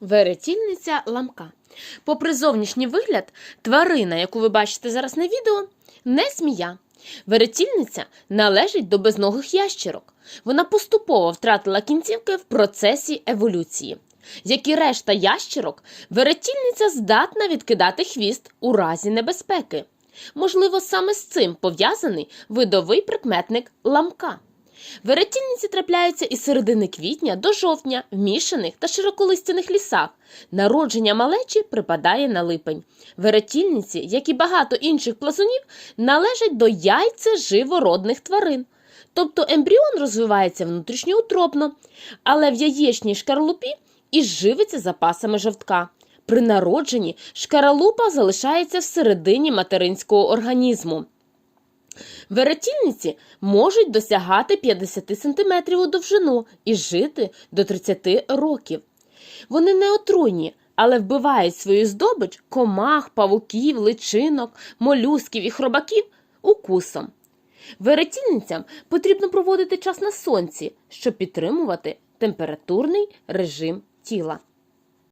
Веретільниця ламка. Попри зовнішній вигляд, тварина, яку ви бачите зараз на відео, не змія. Веретільниця належить до безногих ящерок. Вона поступово втратила кінцівки в процесі еволюції. Як і решта ящерок, веретільниця здатна відкидати хвіст у разі небезпеки. Можливо, саме з цим пов'язаний видовий прикметник ламка. Веретільниці трапляються із середини квітня до жовтня в мішаних та широколистяних лісах. Народження малечі припадає на липень. Веретільниці, як і багато інших плазунів, належать до яйця живородних тварин. Тобто ембріон розвивається внутрішньоутробно, але в яєчній шкарлупі і живиться запасами жовтка. При народженні шкаралупа залишається всередині материнського організму. Веретільниці можуть досягати 50 см у довжину і жити до 30 років. Вони не отруйні, але вбивають свою здобич комах, павуків, личинок, молюсків і хробаків укусом. Веретільницям потрібно проводити час на сонці, щоб підтримувати температурний режим тіла.